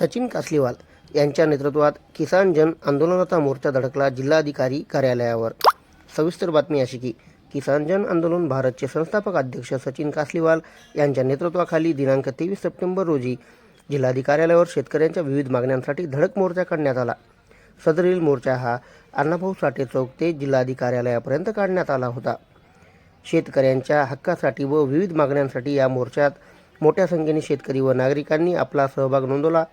सचिन कासलीवाल यांच्या नेतृत्वात किसान जन आंदोलनाचा मोर्चा धडकला जिल्हाधिकारी कार्यालयावर. सविस्तर बातमी अशी की किसान जन आंदोलन भारतचे संस्थापक अध्यक्ष सचिन कासलीवाल यांच्या नेतृत्वाखाली दिनांक तेवीस सप्टेंबर रोजी जिल्हाधिकारी कार्यालयावर शेतकऱ्यांच्या विविध मागण्यांसाठी धडक मोर्चा काढण्यात आला. सदरील मोर्चा हा अण्णाभाऊ साठे चौक ते जिल्हाधिकारी कार्यालयापर्यंत काढण्यात आला होता. शेतकऱ्यांच्या हक्कासाठी व विविध मागण्यांसाठी या मोर्चात मोठ्या संख्येने शेतकरी व नागरिकांनी आपला सहभाग नोंदवला.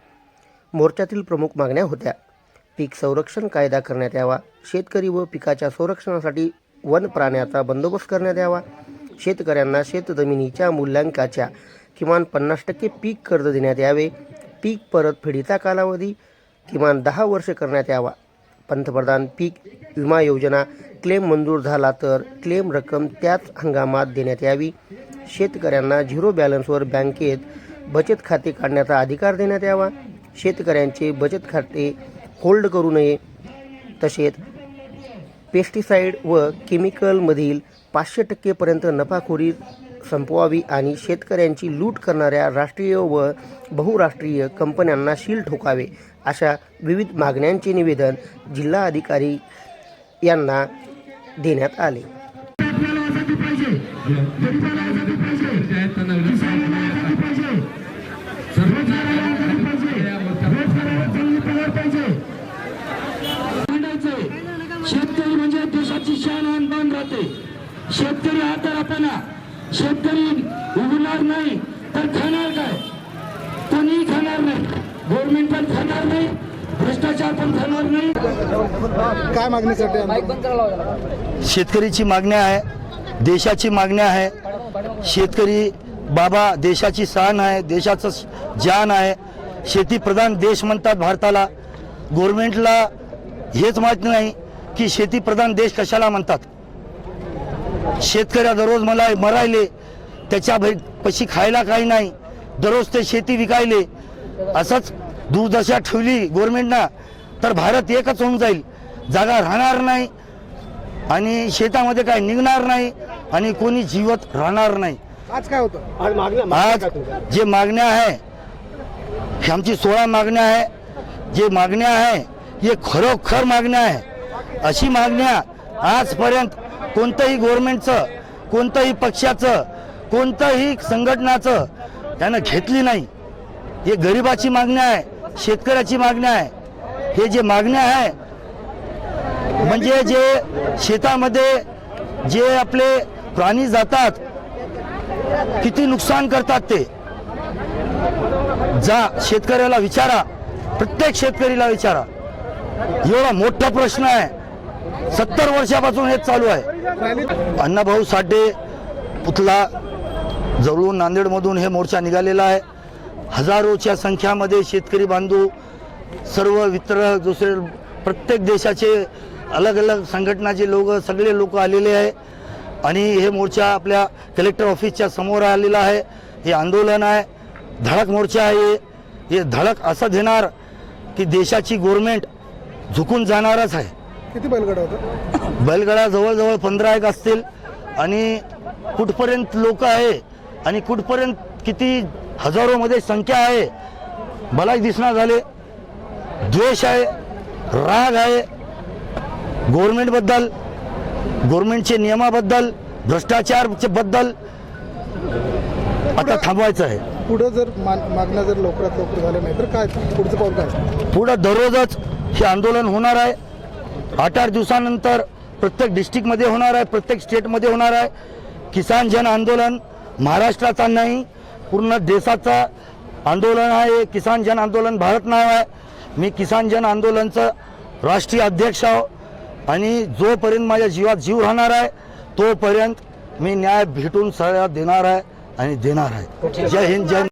मोर्चातील प्रमुख मागण्या होत्या. पीक संरक्षण कायदा करण्यात यावा. शेतकरी व पिकाच्या संरक्षणासाठी वन प्राण्याचा बंदोबस्त करण्यात यावा. शेतकऱ्यांना शेतजमिनीच्या मूल्यांकाच्या किमान पन्नास टक्के पीक कर्ज देण्यात यावे. पीक परतफेडीचा कालावधी किमान दहा वर्ष करण्यात यावा. पंतप्रधान पीक विमा योजना क्लेम मंजूर झाला तर क्लेम रक्कम त्याच हंगामात देण्यात यावी. शेतकऱ्यांना झिरो बॅलन्सवर बँकेत बचत खाते काढण्याचा अधिकार देण्यात यावा. शेतकऱ्यांचे बचत खाते होल्ड करू नये. तसेच पेस्टिसाईड व केमिकलमधील पाचशे टक्केपर्यंत नफाखोरी संपवावी आणि शेतकऱ्यांची लूट करणाऱ्या राष्ट्रीय व बहुराष्ट्रीय कंपन्यांना शील ठोकावे अशा विविध मागण्यांचे निवेदन जिल्हा अधिकारी यांना देण्यात आले मांडायचंय शेतकरी म्हणजे देशाची शान आणि मान राहते शेतकरी हा तर आपण शेतकरी उगणार नाही तर खाणार काय? कोणीही खाणार नाही. गव्हर्नमेंट पण खाणार नाही भ्रष्टाचार पण खाणार नाही. काय मागणीसाठी? शेतकरीची मागणी आहे देशाची मागणी आहे. शेतकरी बाबा देशाची शान आहे देशाचं जान आहे. शेतीप्रधान देश म्हणतात भारताला. गव्हर्नमेंटला हेच माहीत नाही की शेतीप्रधान देश कशाला म्हणतात? शेतकऱ्या दररोज मला मरायले त्याच्या भै पशी खायला काही नाही. दररोज ते शेती विकायले. असंच दुर्दशा ठेवली गव्हर्नमेंटनं तर भारत एकच होऊन जाईल. जागा राहणार नाही आणि शेतामध्ये काय निघणार नाही आणि कोणी जीवत राहणार नाही. आज काय होतं? आज मागण्या आज जे मागण्या आहे हे आमची सोळा मागण्या आहे. जे मागण्या आहे हे खरोखर मागण्या आहे. अशी मागण्या आजपर्यंत कोणतंही गव्हर्नमेंटचं कोणतंही पक्षाचं कोणतंही संघटनाचं त्यानं घेतली नाही. हे गरिबाची मागणी आहे शेतकऱ्याची मागणी आहे. हे जे मागण्या आहे म्हणजे जे शेतामध्ये जे आपले प्राणी जातात किती नुकसान करतात ते. जा शेतकऱ्याला विचारा प्रत्येक शेतकरीला विचारा. एवढा मोठा प्रश्न आहे. सत्तर वर्षापासून हे चालू आहे. अण्णाभाऊ साठे पुतला जवळून नांदेडमधून हे मोर्चा निघालेला आहे. हजारोच्या संख्यामध्ये शेतकरी बांधव सर्व वित्र दुसरे प्रत्येक देशाचे अलग अलग संघटनाचे लोक सगळे लोक आलेले आहे. आणि हे मोर्चा आपल्या कलेक्टर ऑफिसच्या समोर आलेला आहे. हे आंदोलन आहे. धडक मोर्चा आहे हे. धडक असं देणार की देशाची गव्हर्मेंट झुकून जाणारच आहे. किती बैलगाडा होतं? बैलगाडा जवळजवळ पंधरा एक असतील. आणि कुठपर्यंत लोक आहे आणि कुठपर्यंत किती हजारोमध्ये संख्या आहे मलाही दिसणार झाले. द्वेष आहे राग आहे. गव्हर्नमेंटबद्दल गव्हर्नमेंटचे नियमाबद्दल भ्रष्टाचारच्या बद्दल आता थांबवायचं आहे. पुढे जर मागण्या जर लवकरात लवकर झाल्या नाही तर काय? पुढचं पाऊल काय? पुढं दररोजच हे आंदोलन होणार आहे. आठ आठ दिवसानंतर प्रत्येक डिस्ट्रिक्टमध्ये होणार आहे प्रत्येक स्टेटमध्ये होणार आहे. किसान जन आंदोलन महाराष्ट्राचा नाही पूर्ण देशाचा आंदोलन आहे. किसान जन आंदोलन भारत नाव आहे. मी किसान जन आंदोलनचं राष्ट्रीय अध्यक्ष आहो. आणि जोपर्यंत माझ्या जीवात जीव राहणार आहे तोपर्यंत मी न्याय भेटून सगळ्या देणार आहे आणि देणार आहे. जय हिंद जय